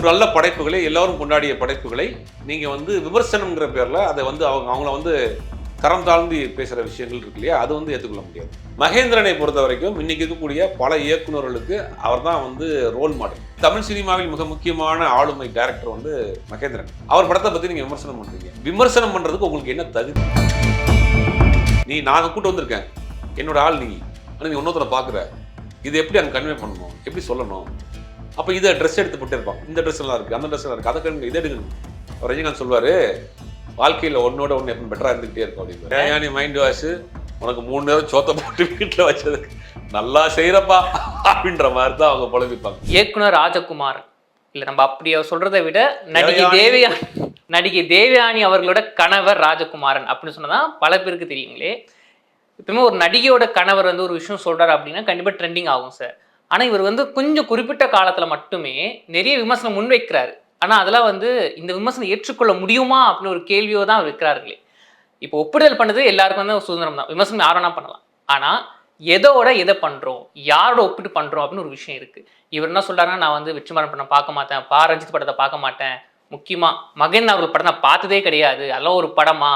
ஒரு நல்ல படைப்புகளை எல்லாரும் கொண்டாடிய படைப்புகளை நீங்கள் வந்து விமர்சனம்ங்கிற பேரில் அதை வந்து அவங்க அவங்கள வந்து தரம் தாழ்ந்து பேசுகிற விஷயங்கள் இருக்கு இல்லையா? அது வந்து ஏற்றுக்கொள்ள முடியாது. மகேந்திரனை பொறுத்த வரைக்கும் இன்னைக்கு இருக்கக்கூடிய பல இயக்குனர்களுக்கு அவர் தான் வந்து ரோல் மாடல் தமிழ் சினிமாவில் மிக முக்கியமான ஆளுமை டேரக்டர் வந்து மகேந்திரன். அவர் படத்தை பற்றி நீங்கள் விமர்சனம் பண்ணுறீங்க விமர்சனம் பண்ணுறதுக்கு உங்களுக்கு என்ன தகுதி? நீ நான் கூட்டு வந்திருக்கேன். என்னோட ஆள் நீ. ஆனால் நீ இன்னொருத்தரை பார்க்குற. இது எப்படி அங்கே கன்வே பண்ணணும்? எப்படி சொல்லணும்? அப்போ இதை ட்ரெஸ் எடுத்து போட்டு இருப்பான் இந்த ட்ரெஸ் எல்லாம் இருக்குது அந்த ட்ரெஸ் எல்லாம் இருக்குது அதை கண்ணுங்க இதை அவர் ரஜினிகாந்த் சொல்லுவார் வாழ்க்கையில் ஒன்னோட ஒன்று எப்போ பெட்டராக இருந்துகிட்டே இருக்கும் அப்படின்னு. ஏன் நீ மைண்ட் வாஷ் உனக்கு மூணு நேரம் சோத்தை போட்டு வீட்டில் வச்சதுக்கு நல்லா செய்கிறப்பா அப்படின்ற மாதிரி தான் அவங்க புலம்பிப்பாங்க. இயக்குனர் ராஜகுமார். இல்ல நம்ம அப்படி சொல்றதை விட நடிகை. தேவயானி நடிகை தேவயானி அவர்களோட கணவர் ராஜகுமாரன் அப்படின்னு சொன்னதான் பல பேருக்கு தெரியுங்களே. எப்பவுமே ஒரு நடிகையோட கணவர் வந்து ஒரு விஷயம் சொல்றாரு அப்படின்னா கண்டிப்பா ட்ரெண்டிங் ஆகும் சார் ஆனா இவர் வந்து கொஞ்சம் குறிப்பிட்ட காலத்துல மட்டுமே நிறைய விமர்சனம் முன்வைக்கிறாரு. ஆனா அதெல்லாம் வந்து இந்த விமர்சனம் ஏற்றுக்கொள்ள முடியுமா அப்படின்னு ஒரு கேள்வியோ தான் வைக்கிறார்களே இப்போ ஒப்புதல் பண்ணது எல்லாருக்கும் வந்து சுதந்திரம் தான். விமர்சனம் யாரும் பண்ணலாம். ஆனா எதோட எதை பண்றோம் யாரோட ஒப்பிட்டு பண்றோம் அப்படின்னு ஒரு விஷயம் இருக்கு. இவர் என்ன சொல்றாருன்னா நான் வந்து வெற்றிமாறன் படம் பார்க்க மாட்டேன் பா. ரஞ்சித் படத்தை பார்க்க மாட்டேன். முக்கியமா மகன் அவர்கள் படம் நான் பார்த்ததே கிடையாது. அதெல்லாம் ஒரு படமா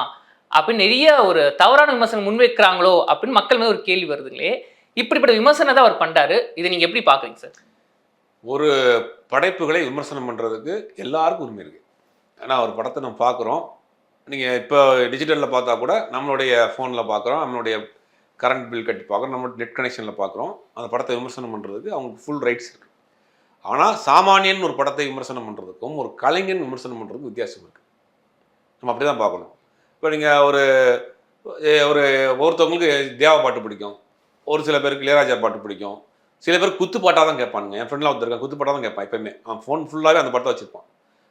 அப்படின்னு நிறைய ஒரு தவறான விமர்சனம் முன்வைக்கிறாங்களோ அப்படின்னு மக்கள் மேல ஒரு கேள்வி வருதுங்களே இப்படிப்பட்ட விமர்சனத்தை அவர் பண்றாரு. இதை நீங்க எப்படி பாக்குறீங்க சார்? ஒரு படைப்புகளை விமர்சனம் பண்ணுறதுக்கு எல்லாருக்கும் உரிமை இருக்குது ஏன்னா ஒரு படத்தை நம்ம பார்க்குறோம் நீங்கள் இப்போ டிஜிட்டலில் பார்த்தா கூட நம்மளுடைய ஃபோனில் பார்க்குறோம் நம்மளுடைய கரண்ட் பில் கட்டி பார்க்குறோம் நம்ம நெட் கனெக்ஷனில் பார்க்குறோம் அந்த படத்தை விமர்சனம் பண்ணுறதுக்கு அவங்களுக்கு ஃபுல் ரைட்ஸ் இருக்குது ஆனால் சாமானியன் ஒரு படத்தை விமர்சனம் பண்ணுறதுக்கும் ஒரு கலைஞன் விமர்சனம் பண்ணுறதுக்கும் வித்தியாசம் இருக்குது நம்ம அப்படி தான் பார்க்கணும். இப்போ நீங்கள் ஒரு ஒரு ஒருத்தவங்களுக்கு தேவா பாட்டு பிடிக்கும். ஒரு சில பேருக்கு இளையராஜா பாட்டு பிடிக்கும். சில பேர் குத்து பாட்டாக தான் கேட்பானுங்க. என் ஃப்ரெண்ட்லாம் ஒருத்தருக்கான் குத்து பாட்டாக தான் கேட்பான் எப்பயுமே. அவன் ஃபோன் ஃபுல்லாகவே அந்த படத்தை வச்சிருப்பான்.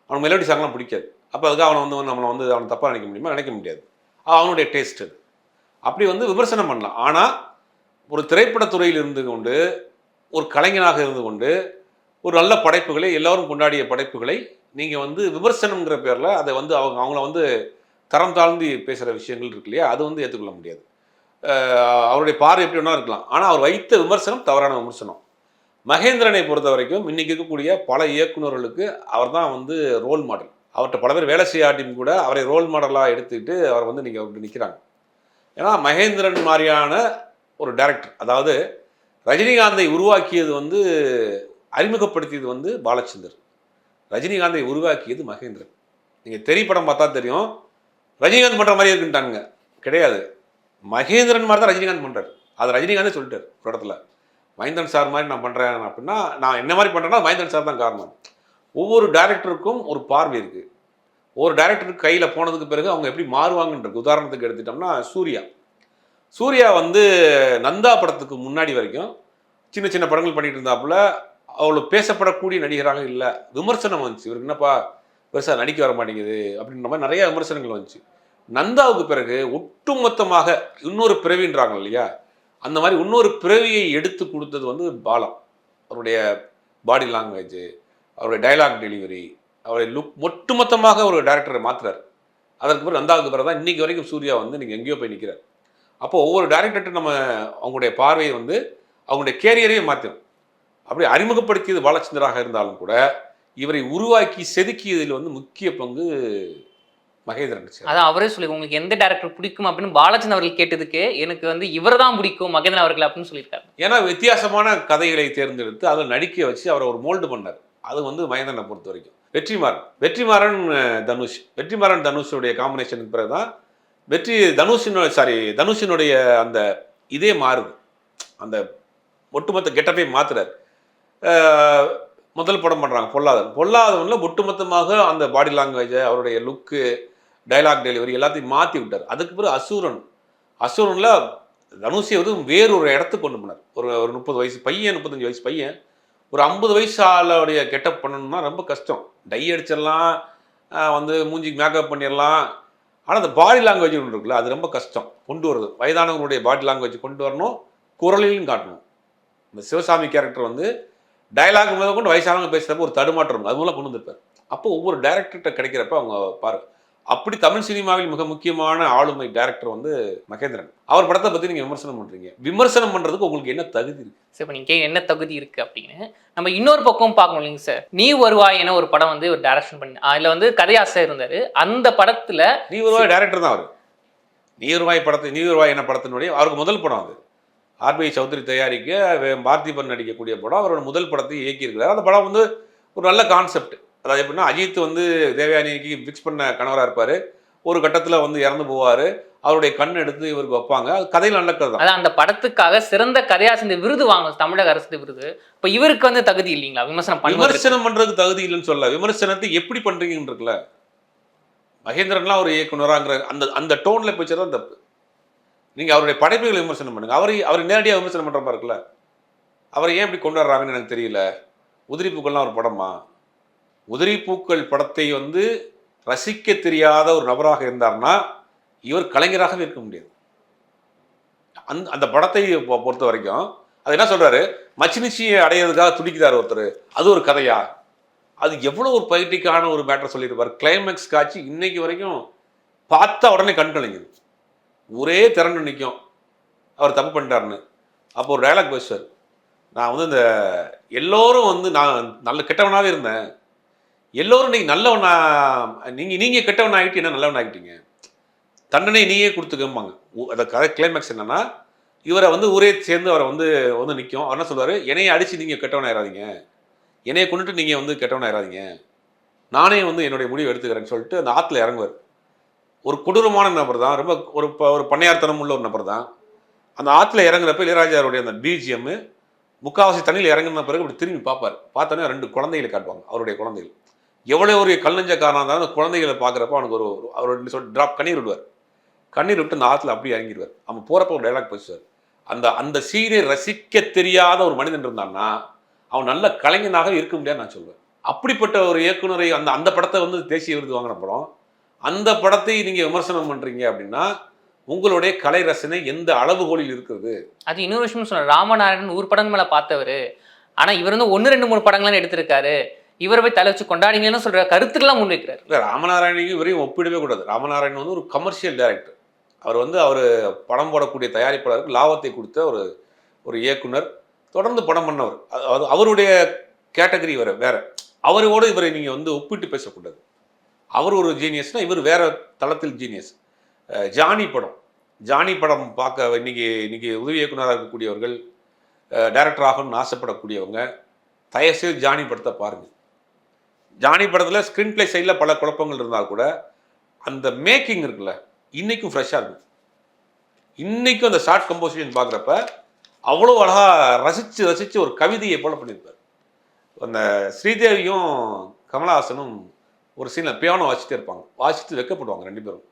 அவனுக்கு மெலோடி சாங்லாம் பிடிக்காது. அப்போ அதுக்கு அவனை வந்து நம்மளை வந்து அவனை தப்பாக நினைக்க முடியுமா? நினைக்க முடியாது. அவனுடைய டேஸ்ட் அது. அப்படி வந்து விமர்சனம் பண்ணலாம். ஆனால் ஒரு திரைப்படத்துறையில் இருந்து கொண்டு ஒரு கலைஞனாக இருந்து கொண்டு ஒரு நல்ல படைப்புகளை எல்லோரும் கொண்டாடிய படைப்புகளை நீங்கள் வந்து விமர்சனம்ங்கிற பேரில் அதை வந்து அவங்க அவங்கள வந்து தரம் தாழ்ந்து பேசுகிற விஷயங்கள் இருக்கு இல்லையா? அது வந்து ஏற்றுக்கொள்ள முடியாது. அவருடைய பார்வை எப்படி வேணா இருக்கலாம். ஆனால் அவர் வைத்த விமர்சனம் தவறான விமர்சனம். மகேந்திரனை பொறுத்த வரைக்கும் இன்னைக்கு இருக்கக்கூடிய பல இயக்குனர்களுக்கு அவர் தான் வந்து ரோல் மாடல் அவர்கிட்ட பல பேர் வேலை செய்யாட்டியும் கூட அவரை ரோல் மாடலாக எடுத்துக்கிட்டு அவர் வந்து நீங்கள் அப்படி நிற்கிறாங்க ஏன்னா மகேந்திரன் மாதிரியான ஒரு டைரக்டர் அதாவது ரஜினிகாந்தை உருவாக்கியது வந்து அறிமுகப்படுத்தியது வந்து பாலச்சந்தர். ரஜினிகாந்தை உருவாக்கியது மகேந்திரன். நீங்கள் திரைப்படம் பார்த்தா தெரியும். ரஜினிகாந்த் பண்ணுற மாதிரி இருக்குன்ட்டானுங்க. கிடையாது. மகேந்திரன் மாதிரி தான் ரஜினிகாந்த் பண்ணுறாரு அது ரஜினிகாந்தே சொல்லிட்டார் ஒரு இடத்துல. மைந்தன் சார் மாதிரி நான் பண்ணுறேன் அப்படின்னா நான் என்ன மாதிரி பண்ணுறேன்னா மைந்தன் சார் தான் காரணம். ஒவ்வொரு டேரக்டருக்கும் ஒரு பார்வை இருக்குது ஒரு டைரக்டருக்கு கையில் போனதுக்கு பிறகு அவங்க எப்படி மாறுவாங்கன்றது உதாரணத்துக்கு எடுத்துட்டோம்னா சூர்யா. சூர்யா வந்து நந்தா படத்துக்கு முன்னாடி வரைக்கும் சின்ன சின்ன படங்கள் பண்ணிட்டு இருந்தாப்புல அவ்வளோ பேசப்படக்கூடிய நடிகராக இல்லை. விமர்சனம் வந்துச்சு. இவருக்கு என்னப்பா பெருசாக நடிக்க வர மாட்டேங்குது அப்படின்ற மாதிரி நிறைய விமர்சனங்கள் வந்துச்சு. நந்தாவுக்கு பிறகு ஒட்டுமொத்தமாக இன்னொரு பிறவின்றாங்க இல்லையா? அந்த மாதிரி இன்னொரு பிறவியை எடுத்து கொடுத்தது வந்து பாலம். அவருடைய பாடி லாங்குவேஜ் அவருடைய டைலாக் டெலிவரி அவருடைய லுக் ஒட்டுமொத்தமாக ஒரு டேரக்டரை மாற்றுறார் அதற்கு பிறகு நந்தாவுக்கு பிறகு தான் இன்றைக்கி வரைக்கும் சூர்யா வந்து நீங்கள் எங்கேயோ போய் நிற்கிறார் அப்போ ஒவ்வொரு டேரக்டர்கிட்ட நம்ம அவங்களுடைய பார்வையை வந்து அவங்களுடைய கேரியரையே மாற்றிடும் அப்படி அறிமுகப்படுத்தியது பாலச்சந்திராக இருந்தாலும் கூட இவரை உருவாக்கி செதுக்கியதில் வந்து முக்கிய பங்கு மகேந்திரன் அதான் அவரே சொல்லி உங்களுக்கு எந்த டேரக்டர் பிடிக்கும்? அப்படின்னு பாலாஜன் அவர்கள் கேட்டதுக்கு எனக்கு வந்து இவர் தான் பிடிக்கும் மகேந்திரன் அவர்கள் அப்படின்னு சொல்லியிருக்காரு. ஏன்னா வித்தியாசமான கதைகளை தேர்ந்தெடுத்து அதில் நடிக்க வச்சு அவரை ஒரு மோல்டு பண்ணார். அது வந்து மகேந்திரனை பொறுத்த வரைக்கும். வெற்றிமாறன். வெற்றிமாறன் தனுஷ். வெற்றிமாறன் தனுஷுடைய காம்பினேஷனுக்கு பிறகு தான் வெற்றி தனுஷினோட சாரி தனுஷினுடைய அந்த இதே மாறுது. அந்த ஒட்டுமொத்த கெட்டப்பை மாத்துறாரு. முதல் படம் பண்ணுறாங்க பொல்லாதவன். பொல்லாதவனில் ஒட்டுமொத்தமாக அந்த பாடி லாங்குவேஜை அவருடைய லுக்கு டைலாக் டெலிவரி எல்லாத்தையும் மாற்றி விட்டார். அதுக்கு பிறகு அசூரன் அசூரனில் தனுஷை வந்து வேறொரு இடத்துக்கு கொண்டு போனார். ஒரு ஒரு முப்பது வயசு பையன் முப்பத்தஞ்சு வயசு பையன். ஒரு ஐம்பது வயசு ஆளுடைய கெட்டப் பண்ணணும்னா ரொம்ப கஷ்டம். டை அடிச்சிடலாம் வந்து மூஞ்சிக்கு மேக்கப் பண்ணிடலாம். ஆனால் அந்த பாடி லாங்குவேஜ் ஒன்று இருக்குல்ல அது ரொம்ப கஷ்டம். கொண்டு வருது வயதானவங்களுடைய பாடி லாங்குவேஜ் கொண்டு வரணும் குரலிலும் காட்டணும். இந்த சிவசாமி கேரக்டர் வந்து டயலாக் முதல் கொண்டு வயசானவங்க பேசுகிறப்ப ஒரு தடுமாற்றம் அது மூலம் கொண்டு வந்திருப்பார். அப்போ ஒவ்வொரு டேரக்டர்கிட்ட கிடைக்கிறப்ப அவங்க பாருங்கள் அப்படி தமிழ் சினிமாவில் மிக முக்கியமான ஆளுமை டைரக்டர் வந்து மகேந்திரன். அவர் படத்தை பத்தி நீங்க விமர்சனம் பண்றீங்க. விமர்சனம் பண்றதுக்கு உங்களுக்கு என்ன தகுதி இருக்கு? சார் இப்போ நீங்கள் என்ன தகுதி இருக்கு அப்படின்னு நம்ம இன்னொரு பக்கம் பார்க்கணும் இல்லைங்க சார். நீ வருவாய் என ஒரு படம் வந்து ஒரு டைரக்ஷன் பண்ணி அதில் வந்து கதையாசிரியர் இருந்தாரு. அந்த படத்துல நீ ஒருவாய் டைரக்டர் தான் அவர். நீ ஒருவாய் படத்தை நீ ஒருவாய் என்ன படத்தினுடைய அவருக்கு முதல் படம் அது. ஆர்பிஐ சௌத்ரி தயாரிக்க பார்த்திபன் நடிக்கக்கூடிய படம் அவரோட முதல் படத்தை இயக்கியிருக்கிறார். அந்த படம் வந்து ஒரு நல்ல கான்செப்ட் அதாவது எப்படின்னா அஜித் வந்து தேவயானிக்கு ஃபிக்ஸ் பண்ண கணவராக இருப்பார். ஒரு கட்டத்தில் வந்து இறந்து போவார். அவருடைய கண் எடுத்து இவருக்கு வைப்பாங்க. அது கதையில் நல்ல கதை தான். அதான் அந்த படத்துக்காக சிறந்த கதையாசிரியர் விருது வாங்கணும். தமிழக அரசு விருது. இப்போ இவருக்கு வந்து தகுதி இல்லைங்களா? விமர்சனம் விமர்சனம் பண்றதுக்கு தகுதி இல்லைன்னு சொல்ல விமர்சனத்தை எப்படி பண்றீங்கன்னு இருக்குல்ல? மகேந்திரன்லாம் ஒரு இயக்குனராங்கிற அந்த அந்த டோன்ல போச்சு தான் தப்பு. நீங்க அவருடைய படைப்புகளை விமர்சனம் பண்ணுங்க. அவரை அவர் நேரடியாக விமர்சனம் பண்ற மாதிரி இருக்குல்ல? அவரை ஏன் இப்படி கொண்டு வர்றாங்கன்னு எனக்கு தெரியல. உதிரி பூக்கள்லாம் ஒரு படமா? உதிரிப்பூக்கள் படத்தை வந்து ரசிக்க தெரியாத ஒரு நபராக இருந்தார்னா இவர் கலைஞராகவே இருக்க முடியாது. அந்த அந்த படத்தை பொறுத்த வரைக்கும் அது என்ன சொல்கிறாரு மச்சினிச்சியை அடையிறதுக்காக துடிக்கிறார் ஒருத்தர். அது ஒரு கதையா? அது எவ்வளோ ஒரு பயிற்சிக்கான ஒரு மேட்டர் சொல்லியிருப்பார். கிளைமேக்ஸ் காட்சி இன்னைக்கு வரைக்கும் பார்த்தா உடனே கண் கலைஞர் ஒரே திரண்டு நிற்கும் அவர் தப்பு பண்ணிட்டாருன்னு. அப்போ ஒரு டைலாக் பேசுவார். நான் வந்து இந்த எல்லோரும் வந்து நான் நல்ல கெட்டவனாகவே இருந்தேன். எல்லோரும் நீங்கள் நல்லவனா நீங்கள் நீங்கள் கெட்டவன் ஆகிட்டு என்ன நல்லவன் ஆகிட்டீங்க தண்டனை நீயே கொடுத்துக்கம்பாங்க. அந்த கதை கிளைமேக்ஸ் என்னன்னா இவரை வந்து ஊரே சேர்ந்து அவரை வந்து வந்து நிற்கும் அவர் என்ன சொல்லுவார் என்னையை அடித்து நீங்கள் கெட்டவன் ஆயிடாதீங்க என்னையை கொண்டுட்டு நீங்கள் வந்து கெட்டவன் ஆயிடாதீங்க நானே வந்து என்னுடைய முடிவு எடுத்துக்கிறேன்னு சொல்லிட்டு அந்த ஆற்றுல இறங்குவார். ஒரு கொடூரமான நபர் தான். ரொம்ப ஒரு ப- ஒரு பண்ணையார்த்தனம் உள்ள ஒரு நபர் தான். அந்த ஆற்றுல இறங்குறப்ப இளையராஜாருடைய அந்த பிஜிஎம் முக்காவாசி தண்ணியில் இறங்குன பிறகு இப்படி திரும்பி பார்ப்பார். பார்த்தோன்னே ரெண்டு குழந்தைகளை காட்டுவாங்க. அவருடைய குழந்தைகள். எவ்வளோ ஒரு கல்லஞ்சக்காரனாக இருந்தாலும் அந்த குழந்தைகளை பார்க்குறப்ப அவனுக்கு ஒரு அவர் ரெண்டு ட்ராப் கண்ணீர் விடுவார். கண்ணீர் விட்டு அந்த ஆற்றுல அப்படியே இறங்கிடுவார். அவன் போகிறப்ப ஒரு டைலாக் பேசுவார் அந்த அந்த சீனை ரசிக்க தெரியாத ஒரு மனிதன் இருந்தான்னா அவன் நல்ல கலைஞனாக இருக்க முடியாது நான் சொல்வேன் அப்படிப்பட்ட ஒரு இயக்குனரை அந்த அந்த படத்தை வந்து தேசிய விருது வாங்கின படம் அந்த படத்தை நீங்கள் விமர்சனம் பண்ணுறீங்க அப்படின்னா உங்களுடைய கலை ரசனை எந்த அளவுகோலில் இருக்கிறது? அது இன்னொரு விஷயம் சொன்ன ராமநாராயணன் ஒரு படங்கள் மேலே பார்த்தவர் ஆனால் இவர் வந்து ஒன்று ரெண்டு மூணு படங்கள்லாம் எடுத்திருக்காரு. இவரை போய் தலை வச்சு கொண்டாடிங்கன்னு சொல்ற? கருத்துக்கெல்லாம் முன்வைக்கிறார். இல்லை ராமநாராயணையும் இவரையும் ஒப்பிடவே கூடாது. ராமநாராயணன் வந்து ஒரு கமர்ஷியல் டைரக்டர் அவர் வந்து அவர் படம் போடக்கூடிய தயாரிப்பாளருக்கு லாபத்தை கொடுத்த ஒரு ஒரு இயக்குனர். தொடர்ந்து படம் பண்ணவர். அது அவருடைய கேட்டகரி வேற வேற. அவரோடு இவரை நீங்கள் வந்து ஒப்பிட்டு பேசக்கூடாது. அவர் ஒரு ஜீனியஸ்னால் இவர் வேற தளத்தில் ஜீனியஸ் ஜானி படம். ஜானி படம் பார்க்க இன்னைக்கு இன்னைக்கு உதவி இயக்குனராக இருக்கக்கூடியவர்கள் டைரக்டர் ஆகணும்னு ஆசைப்படக்கூடியவங்க தயவுசெய்து ஜானி படத்தை பாருங்கள் ஜானி படத்தில் ஸ்க்ரீன் பிளே சைடில் பல குழப்பங்கள் இருந்தால் கூட அந்த மேக்கிங் இருக்குல்ல இன்றைக்கும் ஃப்ரெஷ்ஷாக இருக்கும் இன்றைக்கும் அந்த ஷார்ட் கம்போசிஷன் பார்க்குறப்ப அவ்வளோ அழகாக ரசித்து ரசித்து ஒரு கவிதையை போல பண்ணியிருப்பார். அந்த ஸ்ரீதேவியும் கமலஹாசனும் ஒரு சீனில் பியானோ வாசிச்சுட்டே இருப்பாங்க. வாசித்து வைக்கப்படுவாங்க ரெண்டு பேரும்.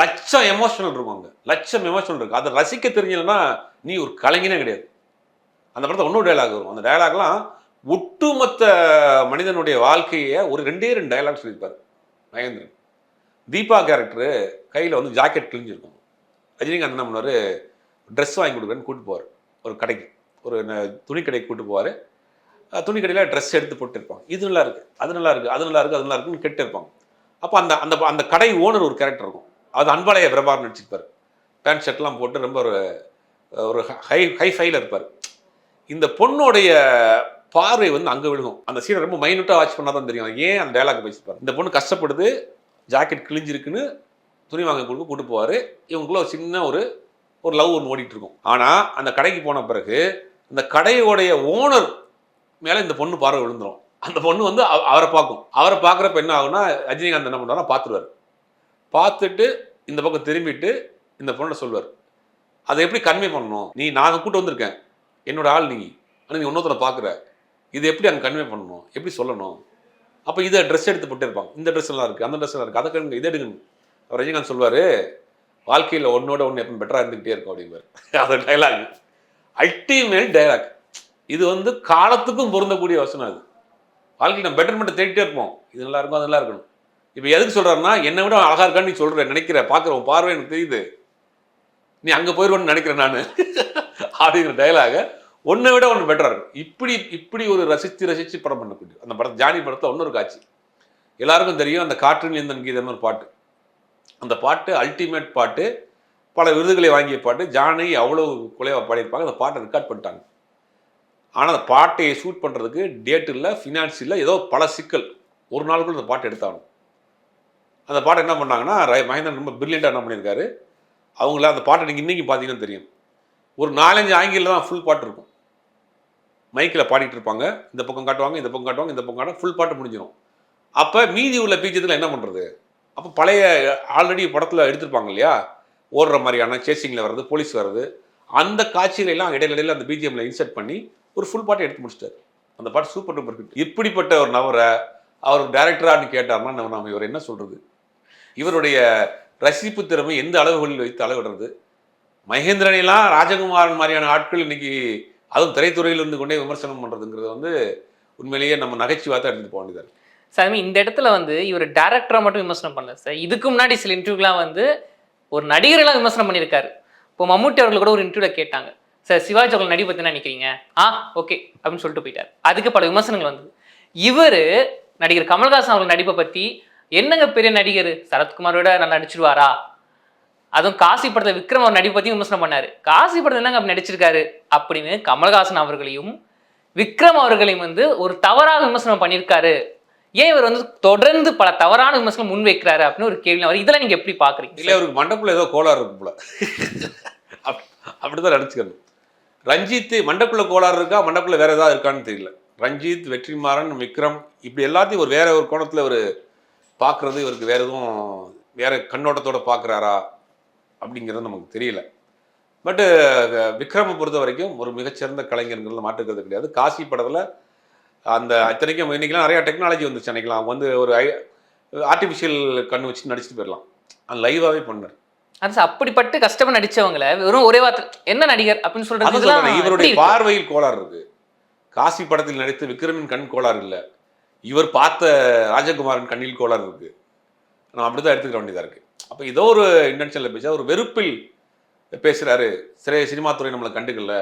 லட்சம் எமோஷனல் இருக்கும் அங்கே லட்சம் எமோஷனல் இருக்கு. அதை ரசிக்க தெரிஞ்சதுன்னா நீ ஒரு கலைஞனே கிடையாது. அந்த படத்தில் இன்னொரு டைலாக் வரும். அந்த டைலாக்லாம் ஒட்டுமொத்த மனிதனுடைய வாழ்க்கையை ஒரு ரெண்டே ரெண்டு டயலாக் சொல்லியிருப்பார் மகேந்திரன். தீபா கேரக்டரு கையில் வந்து ஜாக்கெட் கிழிஞ்சிருக்கும். ரஜினிகாந்த் என்ன பண்ணுவார்? ட்ரெஸ் வாங்கி கொடுக்குறேன்னு கூப்பிட்டு போவார் ஒரு கடைக்கு. ஒரு ந- துணி கடைக்கு கூப்பிட்டு போவார். துணி கடையில் ட்ரெஸ் எடுத்து போட்டுருப்பாங்க. இது நல்லா இருக்குது அது நல்லா இருக்குது அது நல்லா இருக்குது அது நல்லா இருக்குன்னு கேட்டு இருப்பாங்க. அப்போ அந்த அந்த அந்த கடை ஓனர் ஒரு கேரக்டர் இருக்கும். அது அன்பாலய பிரபார் நடிச்சிருப்பார். பேண்ட் ஷர்ட்லாம் போட்டு ரொம்ப ஒரு ஒரு ஹை ஹை ஃபைல இருப்பார். இந்த பொண்ணுடைய பார்வை வந்து அங்கே விழுகும். அந்த சீனை ரொம்ப மைனூட்டாக வாட்ச் பண்ணால் தான் தெரியும். ஏன் அந்த டைலாக் பேசிப்பார் இந்த பொண்ணு கஷ்டப்படுது ஜாக்கெட் கிழிஞ்சிருக்குன்னு துணி வாங்க கொடுக்க கூட்டு போவார். இவங்களுக்குள்ள ஒரு சின்ன ஒரு ஒரு லவ் ஒன்று ஓடிட்டு இருக்கும். ஆனால் அந்த கடைக்கு போன பிறகு அந்த கடையோடைய ஓனர் மேலே இந்த பொண்ணு பார்வை விழுந்துரும். அந்த பொண்ணு வந்து அவ- அவரை பார்க்கும். அவரை பார்க்குறப்ப என்ன ஆகும்னா ரஜினிகாந்த் என்ன பண்ணுவாருன்னா பார்த்துருவார். பார்த்துட்டு இந்த பக்கம் திரும்பிட்டு இந்த பொண்ணை சொல்வார் அதை எப்படி கன்வே பண்ணணும்? நீ நான் கூட்டு வந்திருக்கேன். என்னோட ஆள் நீ. ஆனால் நீ இன்னொருத்தரை பார்க்குற. இது எப்படி அங்கே கன்வே பண்ணணும்? எப்படி சொல்லணும்? அப்போ இதை ட்ரெஸ் எடுத்து போட்டு இருப்பாங்க இந்த ட்ரெஸ் எல்லாம் இருக்குது அந்த ட்ரெஸ் எல்லாம் இருக்குது அதை கடுங்க இதை எடுக்கணும். அவர் ரஜினிகாந்த் சொல்வார் வாழ்க்கையில் ஒன்னோட ஒன்று எப்போ பெட்டராக இருந்துக்கிட்டே இருக்கும் அப்படிம்பார். அது டைலாக் அல்டிமேட் டைலாக் இது வந்து காலத்துக்கும் பொருந்தக்கூடிய வசனம் அது. வாழ்க்கையில் நம்ம பெட்டர்மெண்ட்டை தேடிட்டே இருப்போம். இது நல்லா இருக்கும் அது நல்லா இருக்கணும். இப்போ எதுக்கு சொல்கிறாருன்னா என்னை விட அழகாக அழகா இருக்கான்னு நீ சொல்கிற நினைக்கிற பார்க்குற உன் பார்வை எனக்கு தெரியுது. நீ அங்கே போயிடுவேன்னு நினைக்கிறேன் நான். அப்படிங்கிற டைலாக ஒன்றை விட ஒன்று பெட்டராக இருக்கும். இப்படி இப்படி ஒரு ரசித்து ரசித்து படம் பண்ணக்கூடிய அந்த படம் ஜானி படத்தில் ஒரு காட்சி. எல்லாருக்கும் தெரியும் அந்த காற்றின் எந்தன் கீதம்னு ஒரு பாட்டு. அந்த பாட்டு அல்டிமேட் பாட்டு பல விருதுகளை வாங்கிய பாட்டு. ஜானி அவ்வளோ குலைவாக பாடியிருப்பாங்க. அந்த பாட்டை ரெக்கார்ட் பண்ணிட்டாங்க. ஆனால் அந்த பாட்டையை ஷூட் பண்ணுறதுக்கு டேட் இல்லை ஃபினான்ஸ் இல்லை ஏதோ பல சிக்கல். ஒரு நாளுக்குள்ள அந்த பாட்டு எடுத்தாகணும். அந்த பாட்டை என்ன பண்ணாங்கன்னா ரை- மகேந்திரன் ரொம்ப பிரில்லியண்டாக என்ன பண்ணியிருக்காரு? அவங்கள அந்த பாட்டை நீங்கள் இன்றைக்கி பார்த்தீங்கன்னா தெரியும். ஒரு நாலஞ்சு ஆங்கிலில் தான் ஃபுல் பாட்டு இருக்கும். மைக்கில் பாடிட்டு இருப்பாங்க. இந்த பக்கம் காட்டுவாங்க இந்த பக்கம் காட்டுவாங்க இந்த பக்கம் காட்டுவாங்க. ஃபுல் பாட்டு முடிஞ்சிடும் அப்போ மீதி உள்ள பீஜத்தில் என்ன பண்ணுறது அப்போ பழைய ஆல்ரெடி படத்தில் எடுத்திருப்பாங்க இல்லையா? ஓடுற மாதிரியான சேசிங்கில் வர்றது போலீஸ் வர்றது அந்த காட்சிகளெல்லாம் இடையில அந்த பிஜிஎம்ல இன்சர்ட் பண்ணி ஒரு ஃபுல் பாட்டை எடுத்து முடிச்சிட்டாரு. அந்த பாட்டு சூப்பர் டூப்பர் ஹிட் இப்படிப்பட்ட ஒரு நபரை அவர் டைரக்டரான்னு கேட்டார்னா நம்ம நம்ம இவர் என்ன சொல்கிறது இவருடைய ரசிப்பு திறமை எந்த அளவுகளில் வைத்து அளவிடுறது? மகேந்திரனெல்லாம் ராஜகுமாரன் மாதிரியான ஆட்கள் இன்னைக்கு அதுவும் திரைத்துறையில் இருந்து கொண்டே விமர்சனம் பண்ணுறதுங்கிறது வந்து உண்மையிலேயே நம்ம நகைச்சுவாக தான் எடுத்துட்டு போக வேண்டியதாக சாமி சார் இந்த இடத்துல வந்து இவர் டேரக்டராக மட்டும் விமர்சனம் பண்ணல சார். இதுக்கு முன்னாடி சில இன்டர்வியூலாம் வந்து ஒரு நடிகரெல்லாம் விமர்சனம் பண்ணியிருக்காரு. இப்போ மம்முட்டி அவர்கள் கூட ஒரு இன்டர்வியூல கேட்டாங்க. சார் சிவாஜி அவர்கள் நடி பற்றி என்ன நினைக்கிறீங்க? ஆ ஓகே அப்படின்னு சொல்லிட்டு போயிட்டார். அதுக்கு பல விமர்சனங்கள் வந்தது. இவர் நடிகர் கமல்ஹாசன் அவர்கள் நடிப்பை பற்றி என்னங்க பெரிய நடிகர்? சரத்குமாரோட நான் நடிச்சிருவாரா? அதுவும் காசி படத்தில் விக்ரம் அவர் நடிப்பு பற்றி விமர்சனம் பண்ணார். காசி படத்தில் என்னங்க நடிச்சிருக்காரு? அப்படின்னு கமல்ஹாசன் அவர்களையும் விக்ரம் அவர்களையும் வந்து ஒரு தவறாக விமர்சனம் பண்ணியிருக்காரு. ஏன் இவர் வந்து தொடர்ந்து பல தவறான விமர்சனம் முன் வைக்கிறாரு அப்படின்னு ஒரு கேள்வி. அவர் இதெல்லாம் நீங்க எப்படி பாக்குறீங்க? இல்லை அவருக்கு மண்டக்குள்ள ஏதோ கோளாறு இருக்கும் போல. அப்படிதான் நினச்சிக்கணும் ரஞ்சித் மண்டக்குள்ள கோளாறு இருக்கா? மண்டக்குள்ள வேற ஏதாவது இருக்கான்னு தெரியல. ரஞ்சித் வெற்றிமாறன் விக்ரம் இப்படி எல்லாத்தையும் ஒரு வேற ஒரு கோணத்தில் ஒரு பார்க்குறது இவருக்கு வேற எதுவும் வேற கண்ணோட்டத்தோட பார்க்குறாரா அப்படிங்கிறது நமக்கு தெரியல. பட்டு விக்ரமை பொறுத்த வரைக்கும் ஒரு மிகச்சிறந்த கலைஞர்கள் மாற்றுக்கிறது கிடையாது. காசி படத்தில் அந்த இத்தனைக்கும் இன்னைக்கெல்லாம் நிறைய டெக்னாலஜி வந்துச்சு அன்னைக்கெல்லாம். அவங்க வந்து ஒரு ஆர்டிஃபிஷியல் கண்ணு வச்சு நடிச்சுட்டு போயிடலாம். அது லைவாகவே பண்ணார். அது சார் அப்படிப்பட்டு கஷ்டமா நடிச்சவங்கள வெறும் ஒரே வார்த்தை என்ன நடிகர்? அப்படின்னு சொல்றது இவருடைய? பார்வையில் கோளாறு இருக்கு. காசி படத்தில் நடித்த விக்ரமின் கண் கோளாறு இல்லை. இவர் பார்த்த ராஜகுமாரன் கண்ணில் கோளாறு இருக்கு. நம்ம அப்படிதான் எடுத்துக்க வேண்டியதா இருக்கு. அப்ப ஏதோ ஒரு இன்டென்ஷன்ல பேச ஒரு வெறுப்பில் பேசுறாரு. சரி சினிமா துறை நம்மளை கண்டுக்கல.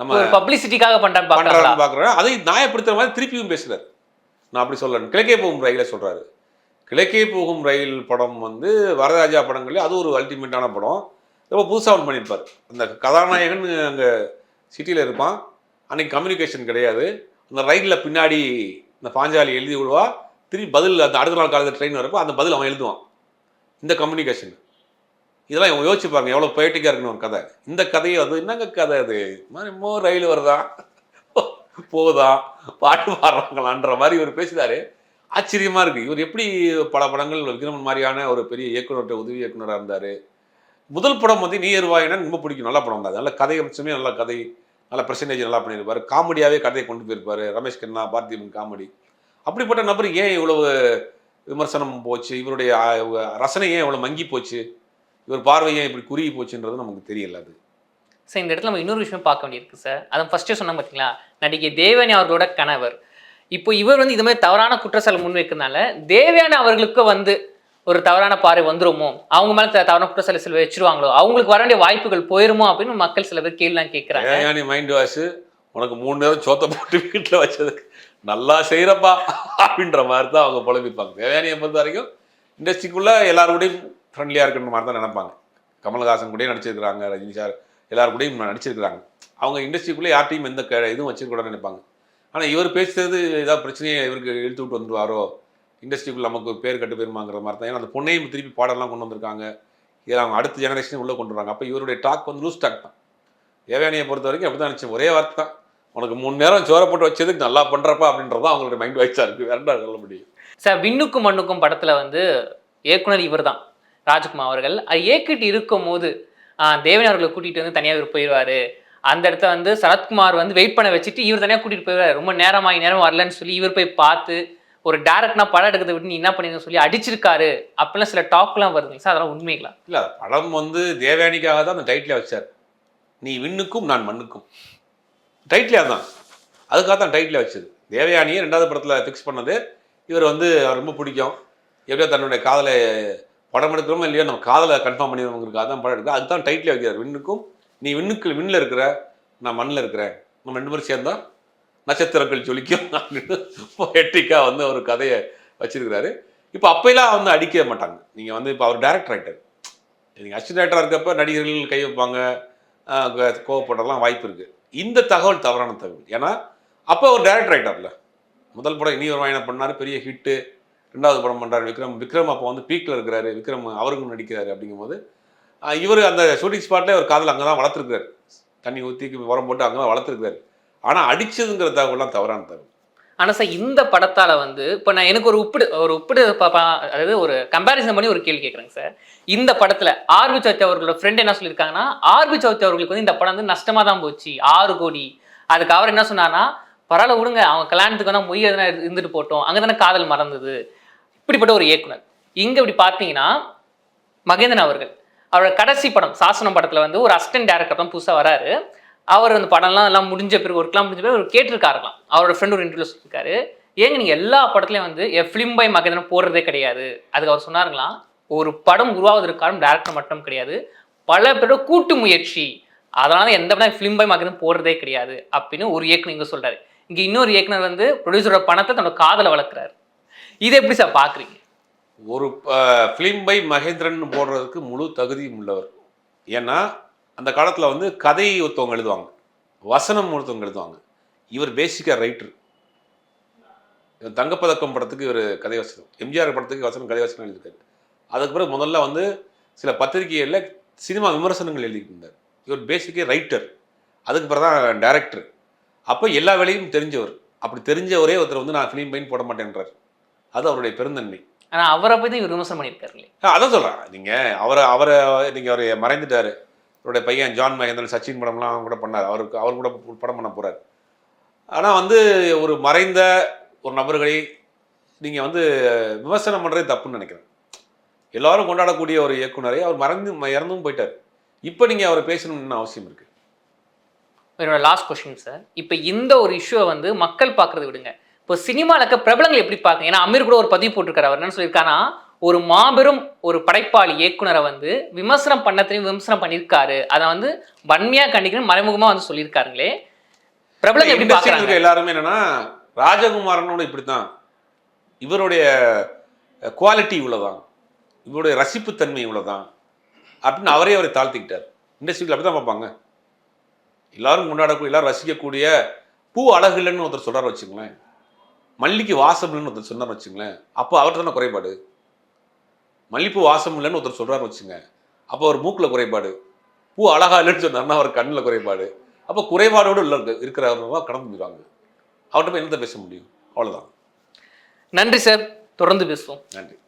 நம்ம பப்ளிசிட்டிக்காக பாக்குறாங்களா பண்றாருன்னு பாக்குறோம் அதை நியாயப்படுத்துற மாதிரி திருப்பியும் பேசுறாரு. நான் அப்படி சொல்லணும் கிழக்கே போகும் ரயில சொல்றாரு. கிழக்கே போகும் ரயில் படம் வந்து வரதராஜா படங்களே அது ஒரு அல்டிமேட்டான படம். ரொம்ப புதுசாக ஒன்று பண்ணியிருப்பார். அந்த கதாநாயகன் அங்கே சிட்டியில் இருப்பான். அன்னைக்கு கம்யூனிகேஷன் கிடையாது. அந்த ரயிலில் பின்னாடி இந்த பாஞ்சாலி எழுதி விடுவா. திருப்பி பதில் அந்த அடுத்த நாள் காலத்தில் ட்ரெயின் வரப்போ அந்த பதில் அவன் எழுதுவான். இந்த கம்யூனிகேஷன் இதெல்லாம் இவங்க யோசிச்சு பாருங்க எவ்வளோ பொயட்டிக்காக இருக்குன்னு ஒரு கதை. இந்த கதையை அது என்னங்க கதை அது? மாதிரி மோ ரயில் வருதா? போதா பாட்டு பாடுறாங்களான்ற மாதிரி இவர் பேசினாரு. ஆச்சரியமாக இருக்குது இவர் எப்படி பல படங்கள் விக்ரமன் மாதிரியான ஒரு பெரிய இயக்குநர்கிட்ட உதவி இயக்குனராக இருந்தார். முதல் படம் வந்து நீ எருவாயினா ரொம்ப பிடிக்கும். நல்ல படம் தான் நல்ல கதை அம்சமே நல்ல கதை நல்ல பர்சன்டேஜ் நல்லா பண்ணியிருப்பாரு. காமெடியாகவே கதையை கொண்டு போயிருப்பாரு. ரமேஷ் கண்ணா பார்த்திபன் காமெடி. அப்படிப்பட்ட நபர் ஏன் இவ்வளவு விமர்சனம் போச்சு இவருடைய ஆ, ரசனை ஏன் இவ்வளவு மங்கி போச்சு இவர் பார்வை ஏன் இப்படி குறுகி போச்சுன்றது நமக்கு தெரியல அது. சார் இந்த இடத்துல நம்ம இன்னொரு விஷயம் பார்க்க வேண்டியிருக்கு சார் அதை ஃபர்ஸ்டே சொன்னா பார்த்தீங்களா நடிகை தேவயானி அவர்களோட கணவர். இப்போ இவர் வந்து இது மாதிரி தவறான குற்றச்சாட்டு முன்வைக்கிறதுனால தேவயானி அவர்களுக்கு வந்து ஒரு தவறான பார்வை வந்துருமோ? அவங்க மேல தவறான குற்றச்சாட்டு சில வச்சிருவாங்களோ? அவங்களுக்கு வர வேண்டிய வாய்ப்புகள் போயிருமோ அப்படின்னு மக்கள் சில பேர் கேள்விலாம் கேட்குறாங்க ஏன் மைண்ட் வாஷ் உனக்கு மூணு நேரம் சோத்தை போட்டு வீட்டில் வச்சதுக்கு. நல்லா செய்கிறப்பா அப்படின்ற மாதிரி தான் அவங்க புலம்பிப்பாங்க. தேவயானியை பொறுத்த வரைக்கும் இண்டஸ்ட்ரிக்குள்ளே எல்லாரு ஃப்ரெண்ட்லியாக இருக்கிற மாதிரி தான் நினைப்பாங்க. கமல்ஹாசன் கூடயும் நடிச்சிருக்கிறாங்க ரஜினி சார் எல்லாரு கூடயும் நடிச்சிருக்கிறாங்க. அவங்க இண்டஸ்ட்ரிக்குள்ளே யார்ட்டையும் எந்த க இதுவும் வச்சிருக்கூடாதுன்னு நினைப்பாங்க. ஆனால் இவர் பேசுறது ஏதாவது பிரச்சனையை இவருக்கு இழுத்து விட்டு வந்துருவாரோ? இண்டஸ்ட்ரிக்குள்ள நமக்கு பேர் கட்டு போயிருமாங்கிற மாதிரி தான். ஏன்னா அந்த பொண்ணையும் திருப்பி பாடலாம் கொண்டு வந்திருக்காங்க. இதில் அவங்க அடுத்த ஜெனரேஷன் உள்ளே கொண்டு வராங்க அப்போ இவருடைய டாக் வந்து லூஸ் டாக் தான். தேவயானியை பொறுத்த வரைக்கும் அப்படி தான் நினச்சேன். ஒரே வார்த்தை தான். உனக்கு மூணு நேரம் சோற போட்டு வச்சதுக்கு நல்லா பண்ணுறப்பா அப்படின்றதான் அவங்களுடைய மைண்ட் வாய்ஸாக இருக்குது வேற என்ன சொல்ல முடியும்? சார் விண்ணுக்கும் மண்ணுக்கும் படத்துல வந்து இயக்குனர் இவர்தான் ராஜ்குமார் அவர்கள். அது ஏக்கிட்டு இருக்கும் போது தேவன் அவர்களை கூட்டிட்டு வந்து தனியாக இவர் போயிடுவாரு அந்த இடத்துல வந்து சரத்குமார் வந்து வெயிட் பண்ண வச்சுட்டு இவர் தனியாக கூட்டிட்டு போயிடுவாரு ரொம்ப நேரமாகி நேரம் வரலன்னு சொல்லி இவர் போய் பார்த்து ஒரு டேரக்ட்னா படம் எடுக்கிறத விட்டு நீ என்ன பண்ணீங்கன்னு சொல்லி அடிச்சிருக்காரு அப்படிலாம் சில டாக்லாம் வருதுங்க சார் அதெல்லாம் உண்மைங்களா? இல்லை படம் வந்து தேவயானிக்காக தான் அந்த டைட்டிலே வச்சார். நீ விண்ணுக்கும் நான் மண்ணுக்கும். டைட்டிலே அதுதான். அதுக்காக தான் டைட்டிலே வச்சது. தேவயானியை ரெண்டாவது படத்தில் ஃபிக்ஸ் பண்ணது இவர் வந்து அவர் ரொம்ப பிடிக்கும். எப்படியோ தன்னுடைய காதலை படம் எடுக்கிறோமோ இல்லையோ நம்ம காதலை கன்ஃபார்ம் பண்ணிடுவோங்கிறதுக்காக தான் படம் எடுக்கிறோம். அதுதான் டைட்டிலே வைக்கிறார். விண்ணுக்கும் நீ விண்ணுக்கு விண்ணில் இருக்கிற நான் மண்ணில் இருக்கிறேன். நம்ம ரெண்டு பேரும் சேர்ந்தால் நட்சத்திரங்கள் ஜொலிக்கும் அப்படின்னு பொயட்டிக்காக வந்து ஒரு கதையை வச்சிருக்கிறாரு. இப்போ அப்பெல்லாம் வந்து அடிக்க மாட்டாங்க. நீங்கள் வந்து இப்போ அவர் டேரக்டர் ஆகிட்டார் நீங்கள் அசிஸ்டன்ட் டேரக்டராக இருக்கப்போ நடிகர்கள் கை வைப்பாங்க. ஆஹ் கோவப்படலாம் வாய்ப்பு இருக்குது இந்த தகவல் தவறான தகவல். ஏன்னா அப்போ அவர் டேரக்டர் ஆகிட்டார்ல முதல் படம் இனி ஒரு வாயனை பண்ணார் பெரிய ஹிட்டு ரெண்டாவது படம் பண்ணுறாரு விக்ரம். விக்ரம் அப்போ வந்து பீக்கில் இருக்கிறாரு. விக்ரம் அவருக்கும் நடிக்கிறாரு அப்படிங்கும்போது இவர் அந்த ஷூட்டிங் ஸ்பாட்டில் ஒரு காதல் அங்கே தான் வளர்த்துருக்காரு தண்ணி ஊற்றி உரம் போட்டு அங்கே தான் வளர்த்துருக்காரு ஆனால் அடிச்சதுங்கிற தகவலாம் தவறான தகவல். ஆனால் சார் இந்த படத்தால் வந்து இப்போ நான் எனக்கு ஒரு உப்பிடு ஒரு உப்பிடு பாப்பா அதாவது ஒரு கம்பேரிசன் பண்ணி ஒரு கேள்வி கேட்குறேங்க சார் இந்த படத்தில் ஆர்பி சௌத்ரி அவர்களோட ஃப்ரெண்ட் என்ன சொல்லியிருக்காங்கன்னா ஆர்பி சௌத்ரி அவர்களுக்கு வந்து இந்த படம் வந்து நஷ்டமாக தான் போச்சு. ஆறு கோடி. அதுக்கு அவர் என்ன சொன்னார்னா பரவாயில்ல விடுங்க. அவங்க கல்யாணத்துக்கு வந்து மொய் எதனா இருந்துட்டு போட்டோம் அங்கே தானே காதல் மறந்தது. இப்படிப்பட்ட ஒரு இயக்குனர். இங்கே இப்படி பார்த்தீங்கன்னா மகேந்திரன் அவர்கள். அவரோட கடைசி படம் சாசனம் படத்தில் வந்து ஒரு அசிஸ்டன்ட் டேரக்டர் தான் புதுசாக வராரு. அவர் அந்த படம்லாம் எல்லாம் முடிஞ்ச பிறகு ஒர்க்லாம் முடிஞ்ச பிறகு அவர் கேட்டிருக்காருலாம். அவரோட ஃப்ரெண்ட் ஒரு இன்டர்வியூ சொல்லியிருக்காரு. ஏங்க நீங்கள் எல்லா படத்துலையும் வந்து எ ஃபிலிம் பை மகேந்திரன் போடுறதே கிடையாது. அதுக்கு அவர் சொன்னாருங்களாம். ஒரு படம் உருவாவதற்கு காரணம் டேரக்டர் மட்டும் கிடையாது. பல பேரோட கூட்டு முயற்சி. அதனால எந்த படம் ஃபிலிம் பை மகேந்திரன் போடுறதே கிடையாது அப்படின்னு ஒரு இயக்குனர் இங்கே சொல்கிறாரு இங்கே இன்னொரு இயக்குனர் வந்து ப்ரொடியூசரோட பணத்தை தன்னோட காதலை வளர்க்குறாரு. இதை எப்படி சார் பார்க்குறீங்க ஒரு ஃபிலிம் பை மகேந்திரன் போடுறதுக்கு முழு தகுதியும் உள்ளவர். ஏன்னா அந்த காலத்தில் வந்து கதை ஒருத்தவங்க எழுதுவாங்க. வசனம் ஒருத்தவங்க எழுதுவாங்க. இவர் பேசிக்காக ரைட்டர் தங்கப்பதக்கம் படத்துக்கு இவர் கதை வசனம் எம்ஜிஆர் படத்துக்கு வசனம் கதை வசனம் எழுதியிருக்காரு. அதுக்கு பிறகு முதல்ல வந்து சில பத்திரிகைகளில் சினிமா விமர்சனங்கள் எழுதிட்டு இருந்தார் இவர் பேசிக்கே ரைட்டர் அதுக்கு பிறகு தான் டேரக்டர் அப்போ எல்லா வேலையும் தெரிஞ்சவர். அப்படி தெரிஞ்சவரே ஒருத்தர் வந்து நான் ஃபிலிம் பைன் போட மாட்டேன்றார். அது அவருடைய பெருந்தன்மை. ஆனா அவரை தான் இவர் விமர்சனம் பண்ணியிருக்காருங்களே ஆ, அதான் சொல்கிறேன் நீங்கள் அவரை அவரை நீங்கள் அவர் மறைந்துட்டார். அவருடைய பையன் ஜான் மகேந்திரன் சச்சின் படம்லாம் அவங்க கூட பண்ணார். அவருக்கு அவர் கூட படம் பண்ண போகிறார் ஆனால் வந்து ஒரு மறைந்த ஒரு நபர்களை நீங்கள் வந்து விமர்சனம் பண்ணுறது தப்புன்னு நினைக்கிறேன். எல்லாரும் கொண்டாடக்கூடிய ஒரு இயக்குனரை அவர் மறந்து ம- இறந்தும் போயிட்டார். இப்போ நீங்கள் அவரை பேசணும்னு அவசியம் இருக்குது என்னோட லாஸ்ட் கொஸ்டின் சார் இப்போ இந்த ஒரு இஷ்யூவை வந்து மக்கள் பார்க்குறது விடுங்க. இப்போ சினிமாவில் இருக்க பிரபலங்கள் எப்படி பார்க்க ஏன்னா அமீர் கூட ஒரு பதிவு போட்டிருக்காரு. அவர் என்ன சொல்லியிருக்காருன்னா ஒரு மாபெரும் ஒரு படைப்பாளி இயக்குனரை வந்து விமர்சனம் பண்ண தெரியும் விமர்சனம் பண்ணியிருக்காரு. அதை வந்து வன்மையாக கண்டிக்கணும் மறைமுகமாக வந்து சொல்லியிருக்காருங்களே. பிரபலங்கள் எப்படி பார்க்குறாங்க? எல்லாருமே என்னன்னா ராஜகுமாரனோட இப்படித்தான். இவருடைய குவாலிட்டி இவ்வளவுதான். இவருடைய ரசிப்புத்தன்மை இவ்வளவுதான். அப்படின்னு அவரே அவரை தாழ்த்திக்கிட்டார். இண்டஸ்ட்ரியில் அப்படி தான் பார்ப்பாங்க. எல்லாரும் கொண்டாடக்கூடிய எல்லாரும் ரசிக்கக்கூடிய பூ அழகு இல்லைன்னு ஒருத்தர் சொல்றாரு வச்சுங்களேன். மல்லிக்கு வாசம் இல்லைன்னு ஒருத்தர் சொன்னார் வச்சுங்களேன். அப்போ அவர்கிட்ட தானே குறைபாடு? மல்லிப்பூ வாசம் இல்லைன்னு ஒருத்தர் சொல்றாரு வச்சுங்க அப்போ அவர் மூக்கில் குறைபாடு. பூ அழகா இல்லைன்னு சொன்னார்னா அவர் கண்ணில் குறைபாடு. அப்போ குறைபாடோடு உள்ள இருக்கிறவங்க கடந்து போயிடுவாங்க. அவர்கிட்ட போய் என்னத்தை பேச முடியும்? அவ்வளவுதான். நன்றி சார். தொடர்ந்து பேசுவோம். நன்றி.